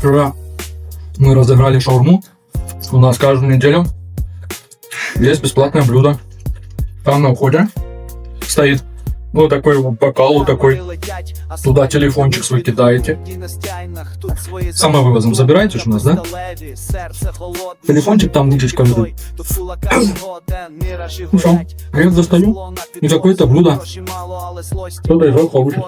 Вчера мы разыграли шаурму. У нас каждую неделю есть бесплатное блюдо. Там на входе стоит вот такой вот бокал, вот такой. Туда телефончик свой кидаете. Самовывозом забираете же у нас, да? Телефончик там удочка лежит. Ну что, я достаю. И какое-то блюдо. Кто-то из вас получит.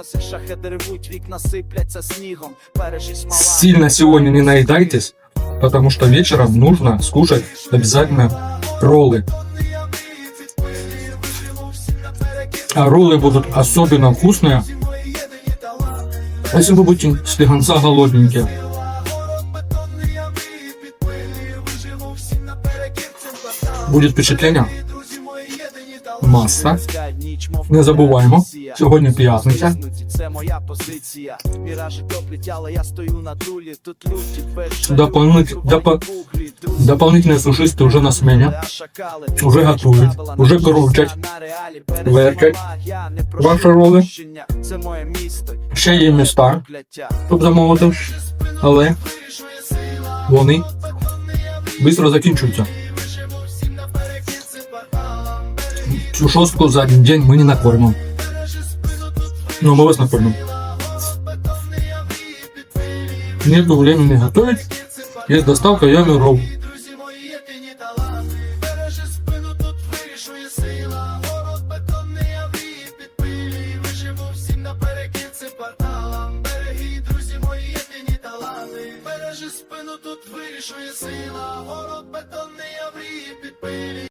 Сильно сегодня не наедайтесь, потому что вечером нужно скушать обязательно роллы. А роллы будут особенно вкусные, если вы будете с легонца голодненькие. Будет впечатление. Маса. Не забуваємо. Сьогодні п'ятниця. Це моя позиція. Міражі топлять, я стою на дулі. Тут люті Дополнительные сушисты уже на смене. Уже готують, уже крутять, вертять. Ваші роли. Ще є міста, щоб замовити, але вони швидко закінчуються. Цю шостку за один день ми не накормимо. Ну, ми вас накормимо. Нету времени готовить. Есть доставка, я бережи спину, тут вирішує сила. Город бетонний, я